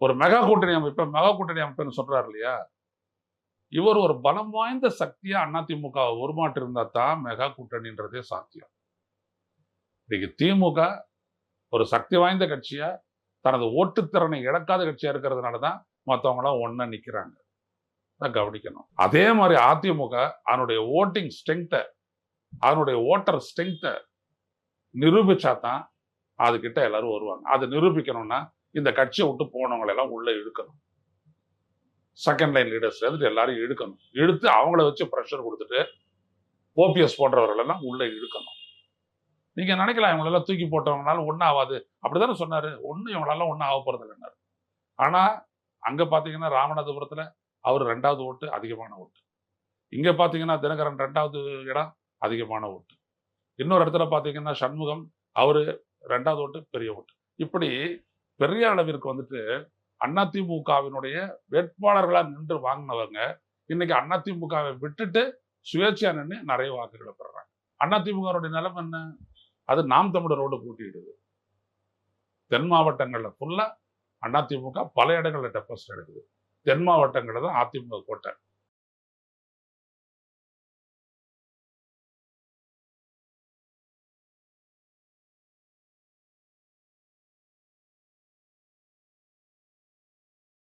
ஒரு மெகா கூட்டணி அமைப்பு மெகா கூட்டணி அமைப்புன்னு சொல்றாரு இல்லையா? இவர் ஒரு பலம் வாய்ந்த சக்தியா அதிமுக உருமாற்றி இருந்தா தான் மெகா கூட்டணின்றதே சாத்தியம். இன்னைக்கு திமுக ஒரு சக்தி வாய்ந்த கட்சியா தனது ஓட்டுத்திறனை இழக்காத கட்சியா இருக்கிறதுனால தான் மற்றவங்களாம் ஒண்ணா நிக்கிறாங்க. தான் கவனிக்கணும். அதே மாதிரி அதிமுக அதனுடைய ஓட்டிங் ஸ்ட்ரெங்க்த்தை அதனுடைய ஓட்டர் ஸ்ட்ரெங்க்த்தை நிரூபிச்சா தான் அதுகிட்ட எல்லாரும் வருவாங்க. அதை நிரூபிக்கணும்னா இந்த கட்சியை விட்டு போனவங்களெல்லாம் உள்ளே இழுக்கணும். செகண்ட் லைன் லீடர்ஸ் எடுத்து எல்லாரையும் இழுக்கணும். இழுத்து அவங்கள வச்சு ப்ரெஷர் கொடுத்துட்டு ஓபிஎஸ் போன்றவர்கள் எல்லாம் இழுக்கணும். நீங்க நினைக்கலாம் இவங்களெல்லாம் தூக்கி போட்டவங்களால ஒன்றும் ஆகாது அப்படிதானே சொன்னார். ஒன்றும் இவங்களெல்லாம் ஒன்றும் ஆக போகிறது இல்லைன்னாரு. ஆனால் அங்கே பார்த்தீங்கன்னா ராமநாதபுரத்தில் அவர் ரெண்டாவது ஓட்டு அதிகமான ஓட்டு. இங்கே பார்த்தீங்கன்னா தினகரன் ரெண்டாவது இடம் அதிகமான ஓட்டு. இன்னொரு இடத்துல பார்த்தீங்கன்னா சண்முகம் அவர் ரெண்டாவது ஓட்டு பெரிய ஓட்டு. இப்படி பெரிய அளவிற்கு வந்துட்டு அதிமுகவினுடைய வேட்பாளர்களாக நின்று வாங்கினவங்க இன்னைக்கு அதிமுகவை விட்டுட்டு சுயேட்சையா நின்று நிறைய வாக்குகளை பெறாங்க. அதிமுகவுடைய நிலம் என்ன? அது நாம் தமிழரோடு கூட்டிடுது தென் மாவட்டங்கள்ல ஃபுல்லா அதிமுக பல இடங்களில் டெபாசிட் எடுக்குது. தென் மாவட்டங்களில் தான் அதிமுக கோட்டை.